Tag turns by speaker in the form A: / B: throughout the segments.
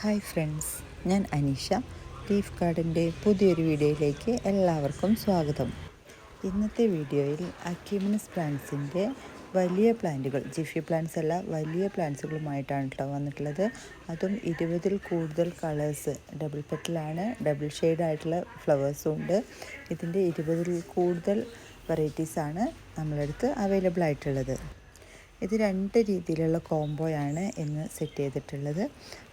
A: Hi friends ഞാൻ Aneesha leaf ഗാർഡന്റെ പുതിയൊരു വീഡിയോയിലേക്ക് എല്ലാവർക്കും സ്വാഗതം. ഇന്നത്തെ വീഡിയോയിൽ അക്യൂമിനസ് പ്ലാന്റ്സിന്റെ വലിയ പ്ലാന്റുകൾ ജിഫി പ്ലാന്റ്സ് അല്ല വലിയ പ്ലാന്റ്സുകളുമായിട്ടാണ് കേട്ടോ വന്നിട്ടുള്ളത്. അതും ഇരുപതിൽ കൂടുതൽ കളേഴ്സ് ഡബിൾ പെറ്റിലാണ് ഡബിൾ ഷെയ്ഡായിട്ടുള്ള ഫ്ലവേഴ്സും ഉണ്ട്. ഇതിന്റെ ഇരുപതിൽ കൂടുതൽ വെറൈറ്റീസാണ് നമ്മളടുത്ത് അവൈലബിൾ ആയിട്ടുള്ളത് ഇത് രണ്ട് രീതിയിലുള്ള കോംബോയാണ് ഇന്ന് സെറ്റ് ചെയ്തിട്ടുള്ളത്.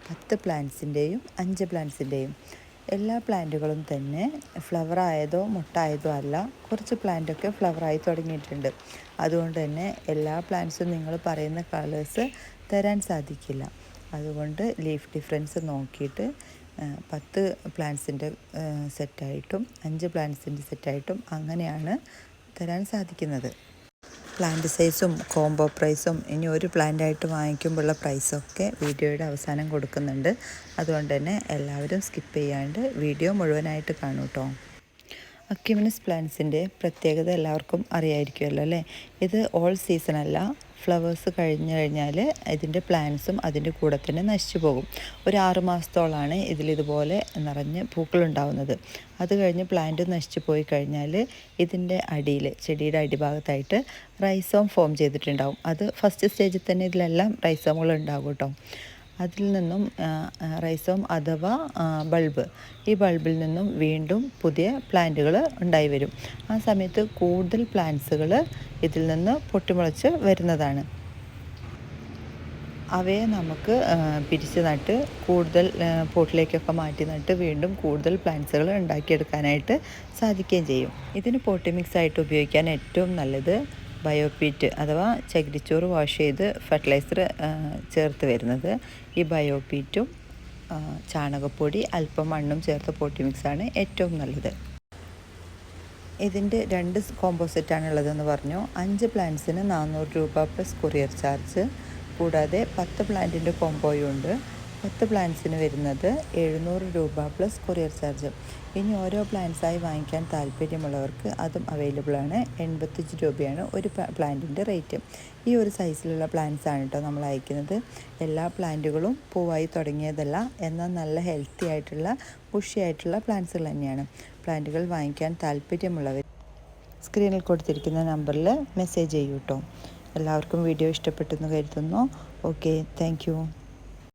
A: പത്ത് പ്ലാന്റ്സിന്റെയും അഞ്ച് പ്ലാന്റ്സിന്റെയും എല്ലാ പ്ലാന്റുകളും തന്നെ ഫ്ലവർ ആയതോ മുട്ടായതോ അല്ല കുറച്ച് പ്ലാന്റൊക്കെ ഫ്ലവറായി തുടങ്ങിയിട്ടുണ്ട്. അതുകൊണ്ട് തന്നെ എല്ലാ പ്ലാന്റ്സും നിങ്ങൾ പറയുന്ന കളേഴ്സ് തരാൻ സാധിക്കില്ല. അതുകൊണ്ട് ലീഫ് ഡിഫറൻസ് നോക്കിയിട്ട് പത്ത് പ്ലാന്റ്സിന്റെ സെറ്റായിട്ടും അഞ്ച് പ്ലാന്റ്സിന്റെ സെറ്റായിട്ടും അങ്ങനെയാണ് തരാൻ സാധിക്കുന്നത്. പ്ലാന്റ് സൈസും കോംബോ പ്രൈസും ഇനി ഒരു പ്ലാന്റായിട്ട് വാങ്ങിക്കുമ്പോഴുള്ള പ്രൈസൊക്കെ വീഡിയോയുടെ അവസാനം കൊടുക്കുന്നുണ്ട്. അതുകൊണ്ട് തന്നെ എല്ലാവരും സ്കിപ്പ് ചെയ്യാണ്ട് വീഡിയോ മുഴുവനായിട്ട് കാണൂ കേട്ടോ അക്യുമിനസ് പ്ലാന്റ്സിന്റെ പ്രത്യേകത എല്ലാവർക്കും അറിയായിരിക്കുമല്ലോ അല്ലേ? ഇത് ഓൾ സീസൺ അല്ല. ഫ്ലവേഴ്സ് കഴിഞ്ഞു കഴിഞ്ഞാൽ ഇതിന്റെ പ്ലാന്റ്സും അതിന്റെ കൂടെ തന്നെ നശിച്ചു പോകും. ഒരു ആറ് മാസത്തോളമാണ് ഇതിലിതുപോലെ നിറഞ്ഞ് പൂക്കളുണ്ടാവുന്നത്. അത് കഴിഞ്ഞ് പ്ലാന്റ് നശിച്ചു പോയി കഴിഞ്ഞാൽ ഇതിന്റെ അടിയിൽ ചെടിയുടെ അടിഭാഗത്തായിട്ട് റൈസോം ഫോം ചെയ്തിട്ടുണ്ടാവും. അത് ഫസ്റ്റ് സ്റ്റേജിൽ തന്നെ ഇതിലെല്ലാം റൈസോമുകൾ ഉണ്ടാകും കേട്ടോ. അതിൽ നിന്നും റൈസോം അഥവാ ബൾബ്. ഈ ബൾബിൽ നിന്നും വീണ്ടും പുതിയ പ്ലാന്റുകൾ ഉണ്ടായി വരും. ആ സമയത്ത് കൂടുതൽ പ്ലാന്റ്സുകൾ ഇതിൽ നിന്ന് പൊട്ടിമുളച്ച് വരുന്നതാണ്. അവയെ നമുക്ക് പിരിച്ച് നട്ട് കൂടുതൽ പോട്ടിലേക്കൊക്കെ മാറ്റി നട്ട് വീണ്ടും കൂടുതൽ പ്ലാന്റ്സുകൾ ഉണ്ടാക്കിയെടുക്കാനായിട്ട് സാധിക്കുകയും ചെയ്യും. ഇതിന് പോട്ടി മിക്സ് ആയിട്ട് ഉപയോഗിക്കാൻ ഏറ്റവും നല്ലത് ബയോപീറ്റ് അഥവാ ചകിരിച്ചോറ് വാഷ് ചെയ്ത് ഫെർട്ടിലൈസർ ചേർത്ത് വരുന്നത്. ഈ ബയോപീറ്റും ചാണകപ്പൊടി അല്പം മണ്ണും ചേർത്ത പോട്ടി മിക്സാണ് ഏറ്റവും നല്ലത്. ഇതിന്റെ രണ്ട് കോമ്പോസിറ്റാണ് ഉള്ളതെന്ന് പറഞ്ഞു. അഞ്ച് പ്ലാന്റ്സിന് നാനൂറ് രൂപ പ്ലസ് കൊറിയർ ചാർജ് കൂടാതെ പത്ത് പ്ലാന്റിന്റെ കോമ്പോയും ഉണ്ട്. പത്ത് പ്ലാൻസിന് വരുന്നത് എഴുന്നൂറ് രൂപ പ്ലസ് കൊറിയർ ചാർജ്. ഇനി ഓരോ പ്ലാൻസായി വാങ്ങിക്കാൻ താല്പര്യമുള്ളവർക്ക് അതും അവൈലബിൾ ആണ് എൺപത്തഞ്ച് രൂപയാണ് ഒരു പ്ലാന്റിന്റെ റേറ്റ്. ഈ ഒരു സൈസിലുള്ള പ്ലാന്റ്സ് ആണ് കേട്ടോ നമ്മൾ അയക്കുന്നത്. എല്ലാ പ്ലാന്റുകളും പൂവായി തുടങ്ങിയതല്ല എന്നാൽ നല്ല ഹെൽത്തി ആയിട്ടുള്ള പുഷിയായിട്ടുള്ള പ്ലാന്റ്സുകൾ തന്നെയാണ്. പ്ലാന്റുകൾ വാങ്ങിക്കാൻ താല്പര്യമുള്ളവർ സ്ക്രീനിൽ കൊടുത്തിരിക്കുന്ന നമ്പറിൽ മെസ്സേജ് ചെയ്യൂ കേട്ടോ എല്ലാവർക്കും വീഡിയോ ഇഷ്ടപ്പെട്ടെന്ന് കരുതുന്നു. Okay thank